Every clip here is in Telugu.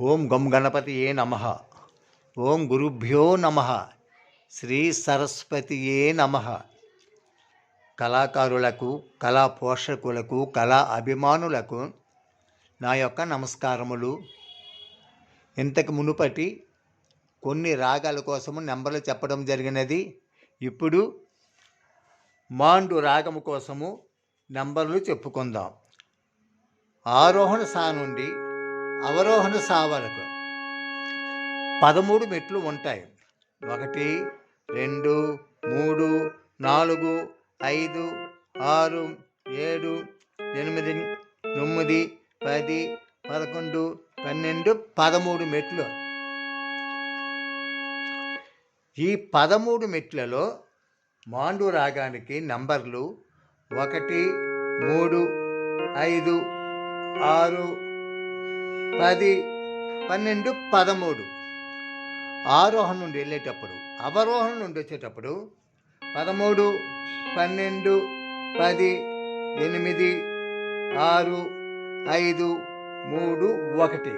ఓం గం గణపతియే నమ. ఓం గురుభ్యో నమ. శ్రీ సరస్వతియే నమ. కళాకారులకు కళా పోషకులకు కళా అభిమానులకు నా యొక్క నమస్కారములు. ఇంతకు మునుపటి కొన్ని రాగాల కోసము నెంబర్లు చెప్పడం జరిగినది. ఇప్పుడు మాండు రాగము కోసము నెంబర్లు చెప్పుకుందాం. ఆరోహణ సా నుండి అవరోహణ సా పదమూడు మెట్లు ఉంటాయి. ఒకటి రెండు మూడు నాలుగు ఐదు ఆరు ఏడు ఎనిమిది తొమ్మిది పది పదకొండు పన్నెండు పదమూడు మెట్లు. ఈ పదమూడు మెట్లలో మాండు రాగానికి నంబర్లు ఒకటి మూడు ఐదు ఆరు పది పన్నెండు పదమూడు. ఆరోహణ నుండి వెళ్ళేటప్పుడు అవరోహణ నుండి వచ్చేటప్పుడు పదమూడు పన్నెండు పది ఎనిమిది ఆరు ఐదు మూడు ఒకటి.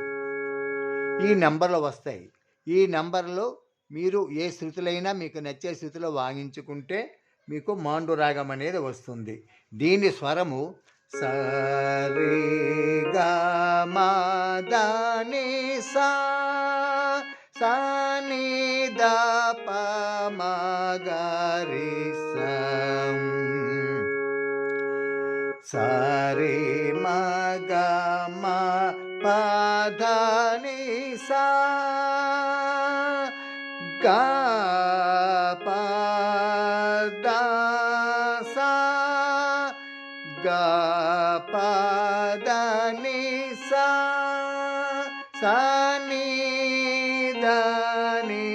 ఈ నెంబర్లు వస్తాయి. ఈ నెంబర్లో మీరు ఏ శృతులైనా మీకు నచ్చే శృతిలో వాయించుకుంటే మీకు మాండు రాగం అనేది వస్తుంది. దీని స్వరము సరి గని సా సాని ద ప మ గ రి సం సరి మ గ మ ప ధ ని సా గ ప ద సా పదని సని దని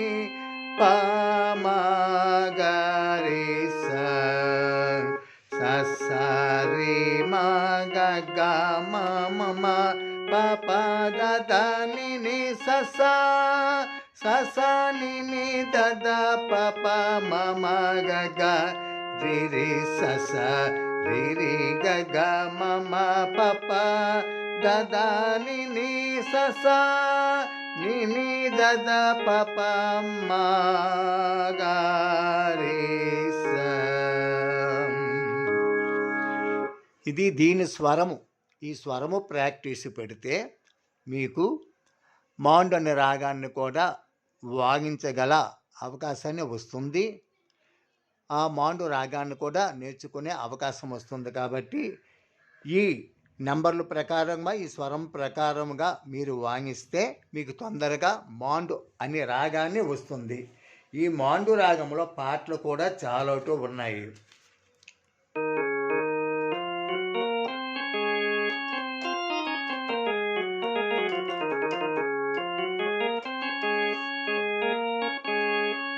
ని సరి మగ ని ద ని గ రి స స స ద ని ని స ని ని ద ద ప ప గ రి రి స స రి గ గ మ మ ని ని స స స. ఇది దీని స్వరము. ఈ స్వరము ప్రాక్టీస్ పెడితే మీకు మాండు అనే రాగాన్ని కూడా వాగించగల అవకాశాన్ని వస్తుంది. ఆ మాండు రాగాన్ని కూడా నేర్చుకునే అవకాశం వస్తుంది కాబట్టి ఈ నెంబర్ల ప్రకారంగా ఈ స్వరం ప్రకారంగా మీరు వాయిస్తే మీకు తొందరగా మాండు అనే రాగాన్ని వస్తుంది. ఈ మాండు రాగంలో పాటలు కూడా చాలా ఉన్నాయి.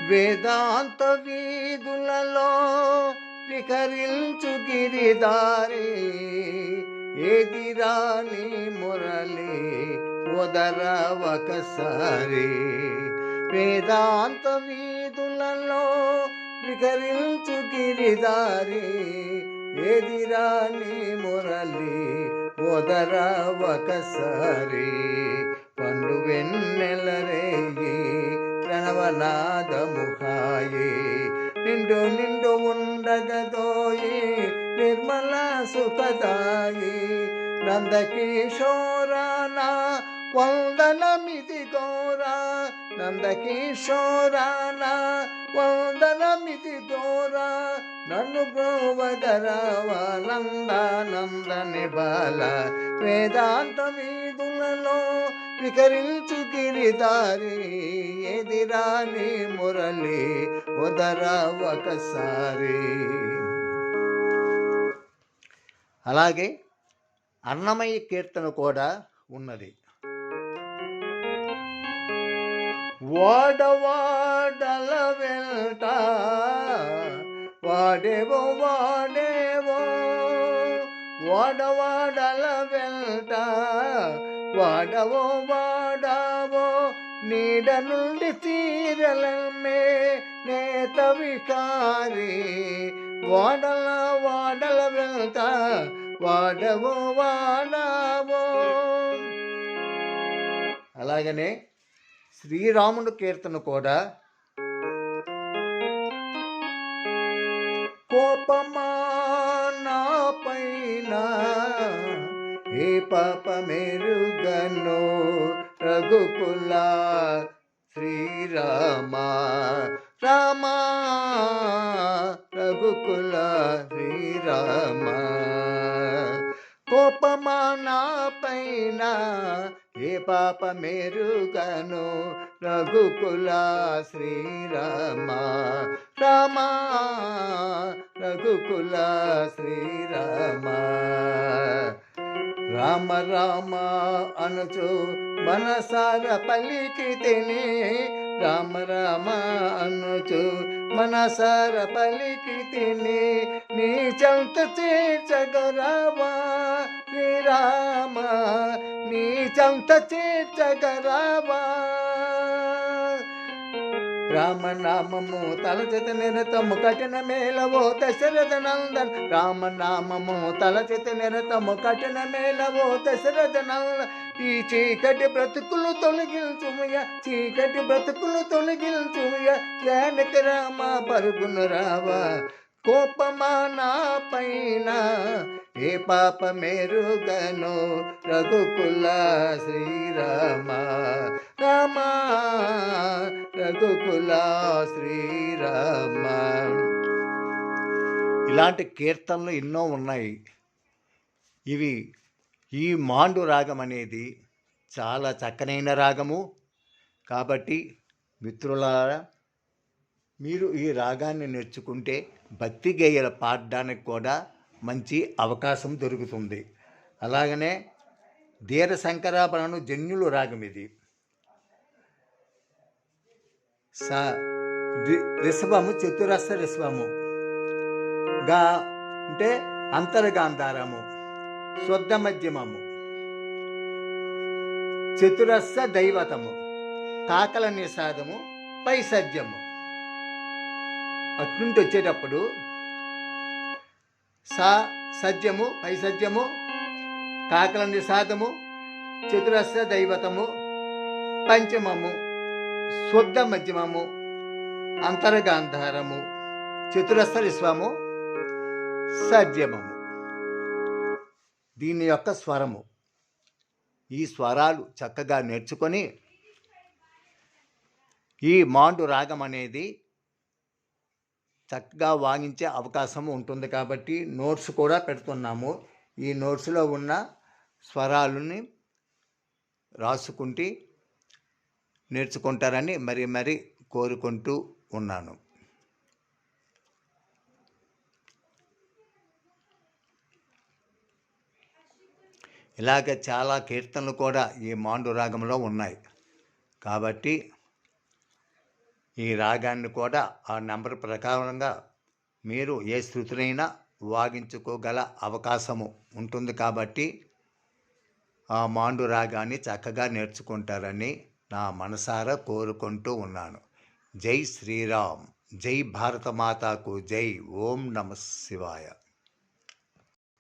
వేదాంత వీధులలో వికరించు గిరిదారి ఎదిరాని మురళి ఉదర ఒకసారి వేదాంత వీధులలో వికరించు గిరిదారి ఎదిరాని మురళి ఉదర ఒకసారి పండు వెన్నెల నిండు నిండు ఉండగదోయి నిర్మల సుఖదాయి. నందకిశోరాన వందనమిది గోరా నందకిశోరాన వందనమిది గోరా నన్ను బ్రోవదరావా నందానందని బాల. వేదాంత వీధులలో వికరించు గిరిదారి ఎదిరాని మురళి ఉదర ఒకసారి. అలాగే అన్నమయ్య కీర్తన కూడా ఉన్నది. వాడవాడల వెంట వాడేవో వాడేవో వాడవాడల వెంట వాడవో వాడావో నీడ నుండి తీరలమ్మే నేత వికారి వాడల వాడల వెళ్త వాడవో వాడావో అలాగనే శ్రీరాముడు కీర్తన కూడా కోపమా నా పైన ఏ పాప మెరుగను రఘుకుల శ్రీరామా. రామ రఘుకుల శ్రీరామ. కోపమా నా పైన ఏ పాప మెరుగను రఘుకుల శ్రీరామ. రామ రఘుకుల శ్రీరామ. రామ రామ అనుచు మనసార పలికి తిని రామ రామ అనుచు మనసార పలికి తిని నీ చెంత చేర్చగరావా శ్రీరామ నీ చెంత చేర్చగరావా రామనామము తలచిత నిరతము కఠిన మేలవో దశరథ నందన్. రామనామము తలచిత నిరతము కఠిన మేలవో దశరథ నందన్. ఈ చీకటి బ్రతుకులు తొలగించుమయ చీకటి బ్రతుకులు తొలగించుమయ జానకి రామ పరుగును రావా. కోపమా నా పైన ఏ పాప మెరుగను రఘుకుల శ్రీరామ. రామ రఘుకుల శ్రీరామ. ఇలాంటి కీర్తనలు ఎన్నో ఉన్నాయి. ఇవి ఈ మాండు రాగం అనేది చాలా చక్కనైన రాగము. కాబట్టి మిత్రులారా మీరు ఈ రాగాన్ని నేర్చుకుంటే భక్తి గేయలు పాడడానికి కూడా మంచి అవకాశం దొరుకుతుంది. అలాగనే ధీర శంకరాభరణం జన్యులు రాగం ఇది. స రిషభము చతురస్ర రిషభము గా అంటే అంతర్గాంధారము. శుద్ధ మధ్యమము చతురస్ర దైవతము. కాకల నిషాదము పైసద్యము. అట్నుండి వచ్చేటప్పుడు సా సద్యము పైసద్యము కాకల నిషాదము చతురస్ర దైవతము పంచమము శుద్ధ మధ్యమము అంతర్గాంధారము చతురస్ర విశ్వము సజ్జమము దీని యొక్క స్వరము. ఈ స్వరాలు చక్కగా నేర్చుకొని ఈ మాండు రాగం అనేది చక్కగా వాగించే అవకాశం ఉంటుంది కాబట్టి నోట్స్ కూడా పెడుతున్నాము. ఈ నోట్స్లో ఉన్న స్వరాలని రాసుకుంటే నేర్చుకుంటారని మరి మరి కోరుకుంటూ ఉన్నాను. ఇలాగ చాలా కీర్తనలు కూడా ఈ మాండు రాగంలో ఉన్నాయి. కాబట్టి ఈ రాగాన్ని కూడా ఆ నెంబర్ ప్రకారంగా మీరు ఏ శృతినైనా వాగించుకోగల అవకాశము ఉంటుంది కాబట్టి ఆ మాండు రాగాన్ని చక్కగా నేర్చుకుంటారని నా మనసారా కోరుకుంటూ ఉన్నాను. జై శ్రీరామ్ జై భారత మాతాకు జై ఓం నమ శివాయ.